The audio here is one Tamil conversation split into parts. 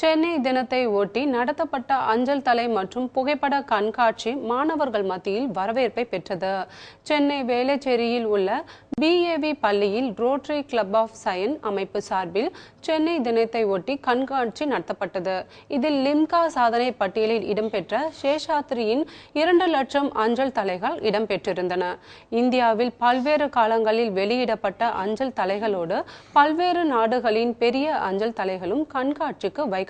சென்னை தினத்தை ஒட்டி நடத்தப்பட்ட அஞ்சல் தலை மற்றும் புகைப்பட கண்காட்சி மாணவர்கள் மத்தியில் வரவேற்பை பெற்றது. சென்னை வேளச்சேரியில் உள்ள பிஏவி பள்ளியில் ரோட்டரி கிளப் ஆஃப் சயன் அமைப்பு சார்பில் சென்னை தினத்தை ஒட்டி கண்காட்சி நடத்தப்பட்டது. இதில் லிம்கா சாதனை பட்டியலில் இடம்பெற்ற சேஷாத்ரியின் இரண்டு லட்சம் அஞ்சல் தலைகள் இடம்பெற்றிருந்தன. இந்தியாவில் பல்வேறு காலங்களில் வெளியிடப்பட்ட அஞ்சல் தலைகளோடு பல்வேறு நாடுகளின் பெரிய அஞ்சல் தலைகளும் கண்காட்சிக்கு வை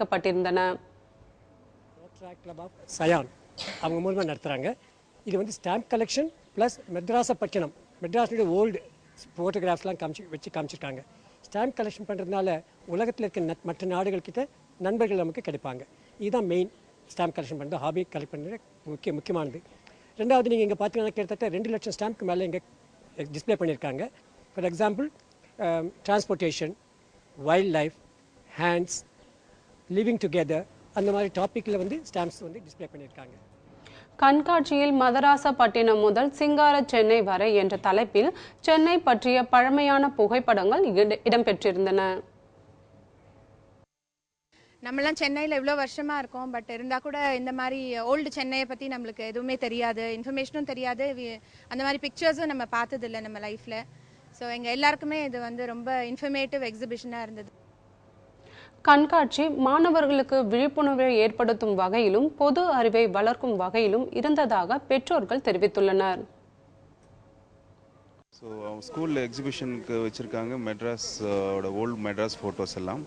ரோட்ராக் ஆஃப் சயான் அவங்க மூலமாக நடத்துகிறாங்க இது வந்து ஸ்டாம்ப் கலெக்ஷன் ப்ளஸ் மெட்ராசப்பட்டினம் மெட்ராஸுடைய ஓல்டு ஃபோட்டோகிராஃப்ஸ்லாம் காமிச்சு வச்சு காமிச்சிருக்காங்க. ஸ்டாம்ப் கலெக்ஷன் பண்ணுறதுனால உலகத்தில் இருக்க நட்- மற்ற நாடுகள்கிட்ட நண்பர்கள் நமக்கு கிடைப்பாங்க. இதுதான் மெயின் ஸ்டாம்ப் கலெக்ஷன் பண்ணுறது ஹாபி கலெக்ட் பண்ணுறது முக்கிய முக்கியமானது. ரெண்டாவது நீங்கள் இங்கே பார்த்தீங்கன்னா கிட்டத்தட்ட ரெண்டு லட்சம் ஸ்டாம்ப்க்கு மேலே இங்கே டிஸ்ப்ளே பண்ணியிருக்காங்க. For example transportation wildlife hands living together அந்த மாதிரி டாப்பிக்கில் வந்து ஸ்டாம்ப்ஸ் வந்து டிஸ்ப்ளே பண்ணியிருக்காங்க. கண்காட்சியில் மதராசப்பட்டினம் முதல் சிங்கார சென்னை வரை என்ற தலைப்பில் சென்னை பற்றிய பழமையான புகைப்படங்கள் இட- இடம்பெற்றிருந்தன. நம்மலாம் சென்னையில் இவ்வளோ வருஷமாக இருக்கோம். பட் இருந்தால் கூட இந்த மாதிரி ஓல்டு சென்னையை பற்றி நம்மளுக்கு எதுவுமே தெரியாது. இன்ஃபர்மேஷனும் தெரியாது. அந்த மாதிரி பிக்சர்ஸும் நம்ம பார்த்ததில்ல நம்ம லைஃப்பில் ஸோ எங்கள் எல்லாருக்குமே இது வந்து ரொம்ப இன்ஃபர்மேட்டிவ் எக்ஸிபிஷனாக இருந்தது. கண்காட்சி மாணவர்களுக்கு விழிப்புணர்வை ஏற்படுத்தும் வகையிலும் பொது அறிவை வளர்க்கும் வகையிலும் இருந்ததாக பெற்றோர்கள் தெரிவித்துள்ளனர். ஸோ ஸ்கூலில் எக்ஸிபிஷனுக்கு வச்சுருக்காங்க. மெட்ராஸோட ஓல்டு மெட்ராஸ் ஃபோட்டோஸ் எல்லாம்.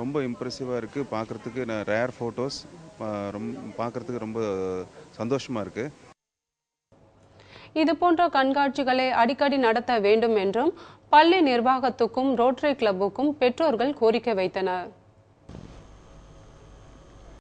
ரொம்ப இம்ப்ரெசிவாக இருக்குது பார்க்குறதுக்கு ரேர் ஃபோட்டோஸ் ரொம்ப பார்க்குறதுக்கு ரொம்ப சந்தோஷமாக இருக்குது இது போன்ற கண்காட்சிகளை அடிக்கடி நடத்த வேண்டும் என்றும் பள்ளி நிர்வாகத்துக்கும் ரோட்டரி கிளப்புக்கும் பெற்றோர்கள் கோரிக்கை வைத்தனர்.